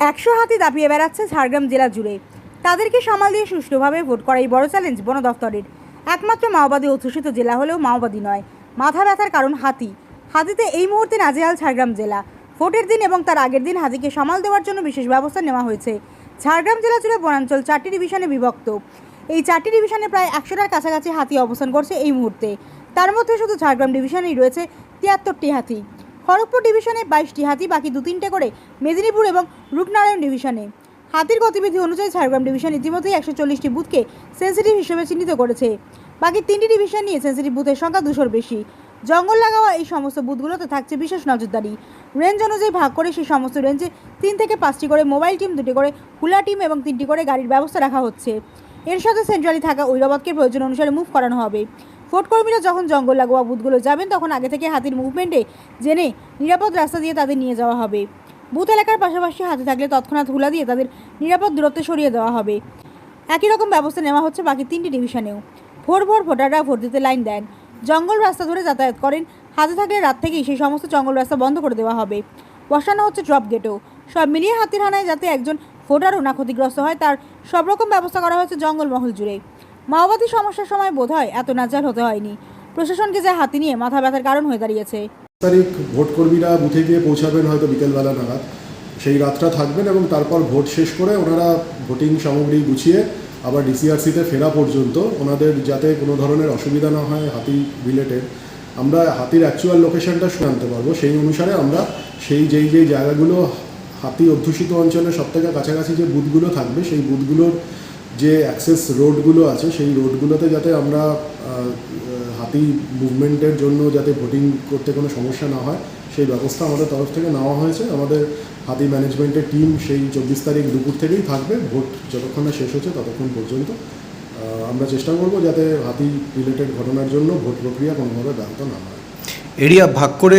একশো হাতি দাপিয়ে বেড়াচ্ছে ঝাড়গ্রাম জেলা জুড়ে। তাদেরকে সামাল দিয়ে সুষ্ঠুভাবে ভোট করাই বড় চ্যালেঞ্জ বন দফতরের। একমাত্র মাওবাদী অধ্যুষিত জেলা হলেও মাওবাদী নয়, মাথা ব্যথার কারণ হাতি। হাতিতে এই মুহূর্তে নাজেহাল ঝাড়গ্রাম জেলা। ভোটের দিন এবং তার আগের দিন হাতিকে সামাল দেওয়ার জন্য বিশেষ ব্যবস্থা নেওয়া হয়েছে। ঝাড়গ্রাম জেলা জুড়ে বনাঞ্চল চারটি ডিভিশনে বিভক্ত। এই চারটি ডিভিশনে প্রায় একশোটার কাছাকাছি হাতি অবস্থান করছে এই মুহূর্তে। তার মধ্যে শুধু ঝাড়গ্রাম ডিভিশনেই রয়েছে তিয়াত্তরটি হাতি। খড়গপুর ডিভিশনে বাইশটি হাতি বাকি দু তিনটে করে মেদিনীপুর এবং রূপনারায়ণ ডিভিশনে। হাতির গতিবিধি অনুযায়ী ঝাড়গ্রাম ডিভিশন ইতিমধ্যেই একশো চল্লিশটি বুথকে সেন্সিটিভ হিসেবে চিহ্নিত করেছে। বাকি তিনটি ডিভিশন নিয়ে সেন্সিটিভ বুথের সংখ্যা দুশোর বেশি। জঙ্গল লাগাওয়া এই সমস্ত বুথগুলোতে থাকছে বিশেষ নজরদারি। রেঞ্জ অনুযায়ী ভাগ করে সেই সমস্ত রেঞ্জে তিন থেকে পাঁচটি করে মোবাইল টিম দুটি করে হুলা টিম এবং তিনটি করে গাড়ির ব্যবস্থা রাখা হচ্ছে। এর সাথে সেন্ট্রালি থাকা ঐরাবতকে প্রয়োজন অনুসারে মুভ করানো হবে। ভোটকর্মীরা যখন জঙ্গল লাগোয়া বুথগুলো যাবেন, তখন আগে থেকে হাতির মুভমেন্টে জেনে নিরাপদ রাস্তা দিয়ে তাদের নিয়ে যাওয়া হবে। বুথ এলাকার পাশাপাশি হাতি থাকলে তৎক্ষণাৎ হুলা দিয়ে তাদের নিরাপদ দূরত্বে সরিয়ে দেওয়া হবে। একই রকম ব্যবস্থা নেওয়া হচ্ছে বাকি তিনটি ডিভিশনেও ভোর ভোর ভোটাররা ভোট দিতে লাইন দেন। জঙ্গল রাস্তা ধরে যাতায়াত করেন। হাতে থাকলে রাত থেকেই সেই সমস্ত জঙ্গল রাস্তা বন্ধ করে দেওয়া হবে। বসানো হচ্ছে ড্রপ গেটও সব মিলিয়ে হাতির হানায় যাতে একজন ভোটারও না ক্ষতিগ্রস্ত হয়, তার সব রকম ব্যবস্থা করা হয়েছে জঙ্গলমহল জুড়ে। মাওবাদী সমস্যার সময় বোধ হয় এত নাজাল হতে হয়নি। প্রশাসনকে যে হাতি নিয়ে মাথা ব্যথার কারণ হয়ে দাঁড়িয়েছে। তারিখ ভোট কর্মীরা বুথে গিয়ে পৌঁছাবেন হয়তো বিকেলবেলা নাগাদ। সেই রাতটা থাকবেন এবং তারপর ভোট শেষ করে ওনারা ভোটিং সামগ্রী গুছিয়ে আবার ডিসিআরসিতে ফেরা পর্যন্ত ওনাদের যাতে কোনো ধরনের অসুবিধা না হয়, হাতি রিলেটেড। আমরা হাতির অ্যাকচুয়াল লোকেশনটা শুনে আনতে পারব। সেই অনুসারে আমরা সেই যেই যেই জায়গাগুলো হাতি অধ্যুষিত অঞ্চলে সবথেকে কাছাকাছি যে বুথগুলো থাকবে, সেই বুথগুলোর যে অ্যাক্সেস রোডগুলো আছে, সেই রোডগুলোতে যাতে আমরা হাতি মুভমেন্টের জন্য যাতে ভোটিং করতে কোনো সমস্যা না হয়, সেই ব্যবস্থা আমাদের তরফ থেকে নেওয়া হয়েছে। আমাদের হাতি ম্যানেজমেন্টের টিম সেই চব্বিশ তারিখ দুপুর থেকেই থাকবে। ভোট যতক্ষণ না শেষ হচ্ছে ততক্ষণ পর্যন্ত। আমরা চেষ্টা করব যাতে হাতি রিলেটেড ঘটনার জন্য ভোট প্রক্রিয়া কোনোভাবে ব্যাহত না হয়। এরিয়া ভাগ করে